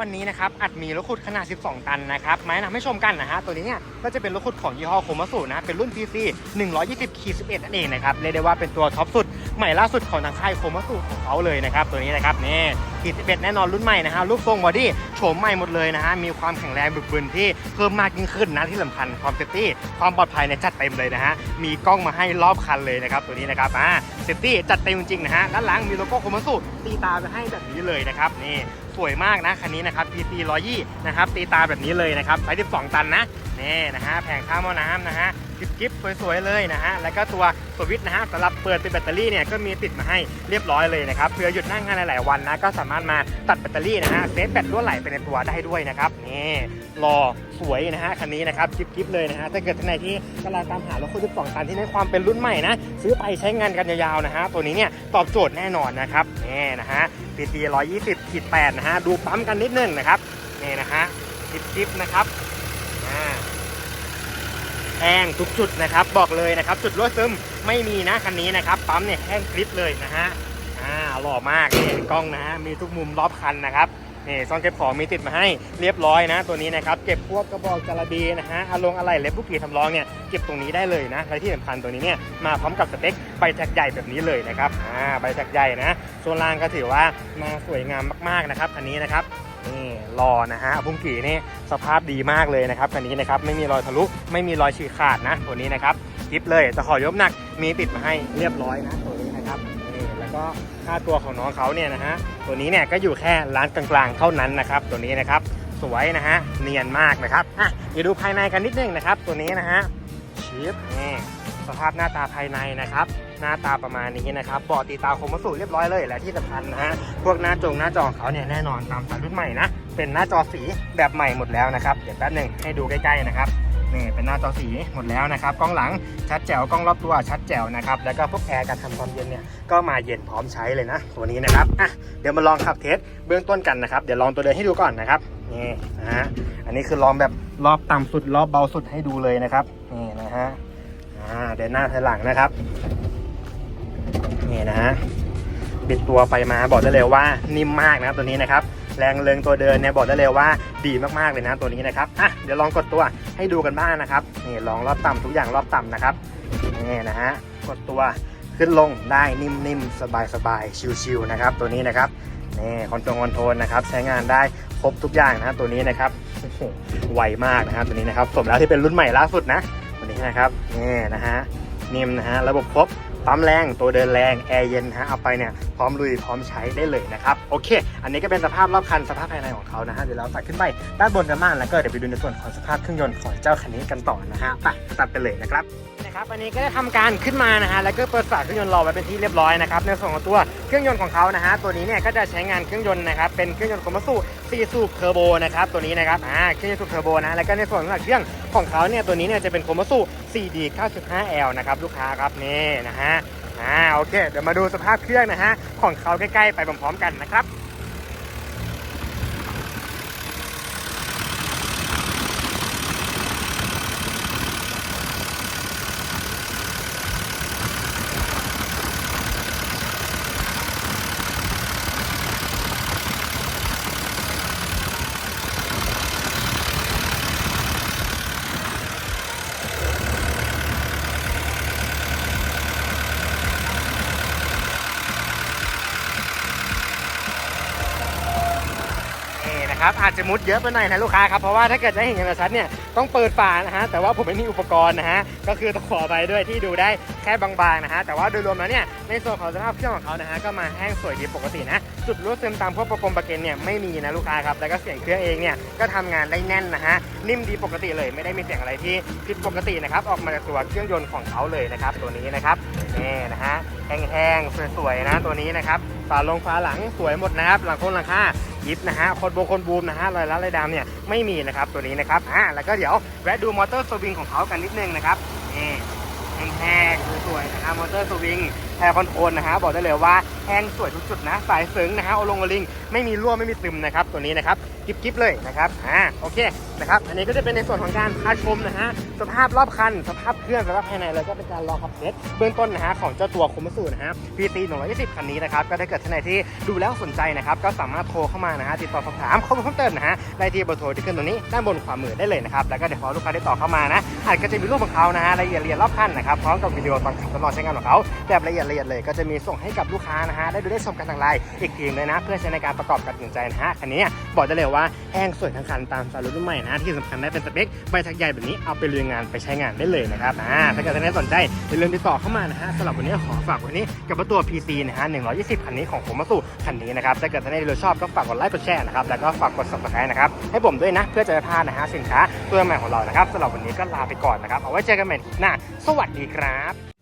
วันนี้นะครับอัดมีรถขุดขนาด 12 ตันนะครับมาแนะนำให้ชมกันนะฮะตัวนี้เนี่ยก็จะเป็นรถขุดของยี่ห้อโคมาสุนะเป็นรุ่น PC 120ขีด11นั่นเองนะครับเรียกได้ว่าเป็นตัวท็อปสุดใหม่ล่าสุดของทางค่ายโคมาสุของเขาเลยนะครับตัวนี้นะครับนี่ขีด11แน่นอนรุ่นใหม่นะฮะรูปทรงบอดี้โฉมใหม่หมดเลยนะฮะมีความแข็งแรงบึกบึนที่เพิ่มมากยิ่งขึ้นนะที่สำคัญความเซฟตี้ความปลอดภัยเนี่ยจัดเต็มเลยนะฮะมีกล้องมาให้รอบคันเลยนะครับตัวนี้นะครับอ่าเซฟตี้จัดเต็มจริงๆนะฮะด้านหลังมีโลโก้โคมาสุตีตาไปให้แบบนี้เลยนะครับนี่ สวยมากนะคันนี้นะครับ PT 120นะครับตีตาแบบนี้เลยนะครับไซส์12 ตันนะนี่นะฮะแผงข้าวหม้อน้ำนะฮะ กิ๊บๆสวยๆเลยนะฮะแล้วก็ตัวสวิตช์นะฮะสำหรับเปิดเป็นแบตเตอรี่เนี่ยก็มีติดมาให้เรียบร้อยเลยนะครับเผื่อหยุดนั่งงานหลายๆวันนะก็สามารถมาตัดแบตเตอรี่นะฮะเซฟแบตรั่วไหลไปในตัวได้ด้วยนะครับนี่รอสวยนะฮะคันนี้นะครับกิ๊บๆเลยนะฮะถ้าเกิดท่านใดที่กำลังตามหารถคุณ12ตันที่ในความเป็นรุ่นใหม่นะซื้อไปใช้งานกันยาวๆนะฮะตัวนี้เนี่ยตอบโจทย์แน่นอนนะครับนี่นะฮะ PT 120ขีด8นะฮะดูปั๊มกันนิดนึงนะครับนี่นะฮะจิบจิบนะครับ แห้งทุกจุดนะครับ บอกเลยนะครับ จุดรั่วซึมไม่มีนะคันนี้นะครับปั๊มเนี่ยแห้งกริบเลยนะฮะอ่าหล่อมากนี่กล้องนะฮะมีทุกมุมรอบคันนะครับนี่ซอนเก็บของมีติดมาให้เรียบร้อยนะ ตัวนี้นะครับเก็บพวกกระบอกจาระบีนะฮะอารมณ์อะไรเล็บลูกปีทำรองเนี่ยเก็บตรงนี้ได้เลยนะและที่สำคัญตัวนี้เนี่ยมาพร้อมกับสเต็กใบแท็กใหญ่แบบนี้เลยนะครับอ่าใบแท็กใหญ่นะส่วนล่างก็ถือว่ามาสวยงามมากๆนะครับคันนี้นะครับ นี่รอนะฮะบุ้งกี่นี่สภาพดีมากเลยนะครับคันนี้นะครับไม่มีรอยทะลุไม่มีรอยฉีกขาดนะตัวนี้นะครับกิฟเลยตะขอยกหนักมีติดมาให้เรียบร้อยนะตัวนี้นะครับนี่แล้วก็ค่าตัวของน้องเขาเนี่ยนะฮะตัวนี้เนี่ยก็อยู่แค่ร้านกลางๆเท่านั้นนะครับตัวนี้นะครับสวยนะฮะเนียนมากนะครับอะเดี๋ยวดูภายในกันนิดนึงนะครับ ตัวนี้นะฮะชิปนี่สภาพหน้าตาภายในนะครับ หน้าตาประมาณนี้นะครับเบาะตีตาคมวัสดุเรียบร้อยเลยและที่สำคัญนะฮะพวกหน้าจงหน้าจอของเขาเนี่ยแน่นอนตามสายรุ่นใหม่นะเป็นหน้าจอสีแบบใหม่หมดแล้วนะครับเดี๋ยวแป๊บหนึ่งให้ดูใกล้ๆนะครับนี่เป็นหน้าจอสีหมดแล้วนะครับกล้องหลังชัดแจ๋วกล้องรอบตัวชัดแจ๋วนะครับแล้วก็พวกแอร์การทำความเย็นเนี่ยก็มาเย็นพร้อมใช้เลยนะตัวนี้นะครับอะเดี๋ยวมาลองขับเทสเบื้องต้นกันนะครับเดี๋ยวลองตัวเดินให้ดูก่อนนะครับนี่นะฮะอันนี้คือลองแบบรอบต่ำสุดรอบเบาสุดให้ดูเลยนะครับนี่นะฮะอ่าเดินหน้าถอยหลังนะครับ นี่นะฮะบิดตัวไปมาบอกได้เลยว่านิ่มมากนะครับตัวนี้นะครับแรงเริงตัวเดินเนี่ยบอกได้เลยว่าดีมากๆเลยนะตัวนี้นะครับอะเดี๋ยวลองกดตัวให้ดูกันบ้างนะครับนี่ลองรอบต่ำทุกอย่างรอบต่ำนะครับนี่นะฮะกดตัวขึ้นลงได้นิ่มๆสบายๆชิวๆนะครับ ตัวนี้นะครับนี่คอนโทรลคอนโทรลนะครับใช้งานได้ครบทุกอย่างนะตัวนี้นะครับไวมากนะครับตัวนี้นะครับสมแล้วที่เป็นรุ่นใหม่ล่าสุดนะตัวนี้นะครับนี่นะฮะนิ่มนะฮะระบบครบ ปั๊มแรงตัวเดินแรงแอร์เย็นฮะเอาไปเนี่ย พร้อมลุยพร้อมใช้ได้เลยนะครับโอเค อันนี้ก็เป็นสภาพรอบคันสภาพภายในของเขานะฮะเดี๋ยวเราตัดขึ้นไปด้านบนกันบ้างแล้วก็เดี๋ยวไปดูในส่วนของสภาพเครื่องยนต์ของเจ้าคันนี้กันต่อนะฮะไปตัดไปเลยนะครับนะครับอันนี้ก็ได้ทำการขึ้นมานะฮะแล้วก็เปิดฝาเครื่องยนต์รอไว้เป็นที่เรียบร้อยนะครับในส่วนของตัวเครื่องยนต์ของเขานะฮะตัวนี้เนี่ยก็จะใช้งานเครื่องยนต์นะครับเป็นเครื่องยนต์คอมมัสสู4สูบเทอร์โบนะครับตัวนี้นะครับอ่าเครื่องยนต์สูบเทอร์โบนะแล้วก็ในส่วนของเครื่องของเขาเนี่ยตัวนี้เนี่ยจะเป็นคอมมัสู 4D 95L นะครับลูกค้าครับนี่นะฮะ อ่าโอเค เดี๋ยวมาดูสภาพเครื่องนะฮะ ของเขาใกล้ๆไปพร้อมๆกันนะครับ นะครับ อาจจะมุดเยอะไปหน่อยนะลูกค้าครับ เพราะว่าถ้าเกิดจะเห็นกันชัดเนี่ยต้องเปิดฝานะฮะ แต่ว่าผมไม่มีอุปกรณ์นะฮะ ก็คือต้องขอไปด้วยที่ดูได้แค่บางๆนะฮะ แต่ว่าโดยรวมแล้วเนี่ย ในส่วนของสภาพเครื่องของเขานะฮะ ก็มาแห้งสวยดีปกตินะ จุดรั่วซึมตามพวกประกมประเกนเนี่ยไม่มีนะลูกค้าครับ แล้วก็เสียงเครื่องเองเนี่ยก็ทำงานได้แน่นนะฮะ นิ่มดีปกติเลย ไม่ได้มีเสียงอะไรที่ผิดปกตินะครับ ออกมาจากตัวเครื่องยนต์ของเขาเลยนะครับ ตัวนี้นะครับนี่นะฮะแห้งๆสวยๆนะตัวนี้นะครับฝาลงฝาหลังสวยหมดนะครับหลังโค้งหลังคา ยิบนะฮะคนโบคนบูมนะฮะรอยรัดรอยดำเนี่ยไม่มีนะครับตัวนี้นะครับอ่าแล้วก็เดี๋ยวแวะดูมอเตอร์สวิงของเขากันนิดนึงนะครับนี่แห้งๆสวยๆนะครับมอเตอร์สวิง แฮร์คอนโทรลนะฮะบอกได้เลยว่าแห้งสวยทุกจุดนะ สายซึ้งนะฮะโอลงโอลิง ไม่มีรั่วไม่มีซึมนะครับ ตัวนี้นะครับกิ๊บกิ๊บเลยนะครับอ่าโอเคนะครับอันนี้ก็จะเป็นในส่วนของการพาชมนะฮะสภาพรอบคัน สภาพเครื่องสภาพภายในแล้วก็เป็นการรอขับเทสเบื้องต้นนะฮะของเจ้าตัวคุมสูนะฮะ PT 120คันนี้นะครับก็ถ้าเกิดท่านไหนที่ดูแล้วสนใจนะครับก็สามารถโทรเข้ามานะฮะติดต่อสอบถามข้อมูลเพิ่มเติมนะฮะได้ที่เบอร์โทรที่ขึ้นตรงนี้ด้านบนขวามือได้เลยนะครับแล้วก็เดี๋ยวพอลูกค้าได้ต่อเข้ามานะอาจจะมีรูปของเขานะฮะรายละเอียดรอบคันนะครับพร้อมกับวิดีโอตอนขับตอนนอนใช้งานของเขาแบบละเอียดละเอียดเลยก็จะมีส่งให้กับลูกค้านะฮะได้ดูได้ชมกันทางไลน์อีกทีเลยนะ เพื่อใช้ในการประกอบการตัดสินใจนะฮะคันนี้บอกได้เลยว่าแห้งสวยทั้งคันตามสารถรุ่นใหม่นะที่สำคัญได้เป็นสเปคใบทักใหญ่แบบนี้เอาไปเรียงานไปใช้งานได้เลยนะครับอ่าถ้าเกิดท่านใดสนใจอย่าลืมติดต่อเข้ามานะฮะสำหรับวันนี้ขอฝากวันนี้กับตัว PC นะฮะ120 คันนี้ของผมมาสู่คันนี้นะครับถ้าเกิดท่านใดชอบก็ฝากกดไลค์กดแชร์นะครับแล้วก็ฝากกด subscribe นะครับให้ผมด้วยนะเพื่อจะไม่พลาดนะฮะสินค้าตัวใหม่ของเรานะครับสำหรับวันนี้ก็ลาไปก่อนนะครับเอาไว้เจอกันใหม่หน้าสวัสดีครับ